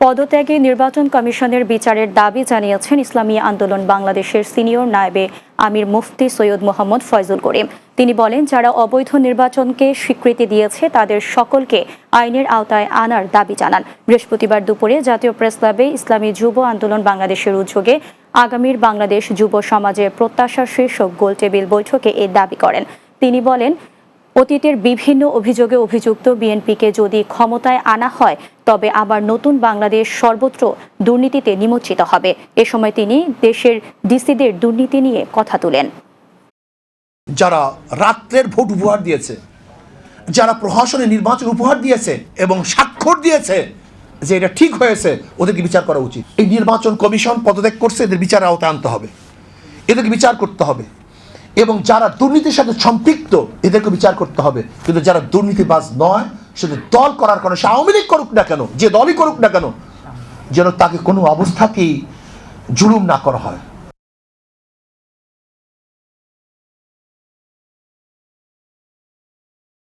পদত্যাগে নির্বাচন কমিশনের বিচারের দাবি জানিয়েছেন ইসলামী আন্দোলন বাংলাদেশের সিনিয়র নায়েবে আমির মুফতি সৈয়দ মোহাম্মদ ফয়জুল করিম। তিনি বলেন, যারা অবৈধ নির্বাচনকে স্বীকৃতি দিয়েছে, তাদের সকলকে আইনের আওতায় আনার দাবি জানান। বৃহস্পতিবার দুপুরে জাতীয় প্রেস ক্লাবে ইসলামী যুব আন্দোলন বাংলাদেশের উদ্যোগে আগামীর বাংলাদেশ যুব সমাজের প্রত্যাশা শীর্ষক গোলটেবিল বৈঠকে এ দাবি করেন। তিনি বলেন অতীতের বিভিন্ন অভিযোগে অভিযুক্ত বিএনপিকে যদি ক্ষমতায় আনা হয়, তবে আবার নতুন বাংলাদেশ সর্বত্র দুর্নীতিতে নিমজ্জিত হবে। এ সময় তিনি দেশের ডিসিদের দুর্নীতি নিয়ে কথা তোলেন। যারা রাত্রের ভোট উপহার দিয়েছে, যারা প্রহসনে নির্বাচন উপহার দিয়েছে এবং স্বাক্ষর দিয়েছে যে এটা ঠিক হয়েছে, ওদেরকে বিচার করা উচিত। এই নির্বাচন কমিশন পদত্যাগ করছে, এদের বিচার আওতায় আনতে হবে। এদেরকে বিচার করতে হবে। এবং যারা দুর্নীতির সাথে সম্পৃক্ত, এদেরকে বিচার করতে হবে। কিন্তু যারা দুর্নীতিবাজ নয়, শুধু দল করার কারণে, সে আওয়ামী লীগ করুক না কেন, যে দলই করুক না কেন, যেন তাকে কোনো অবস্থাতেই জুলুম না করা হয়।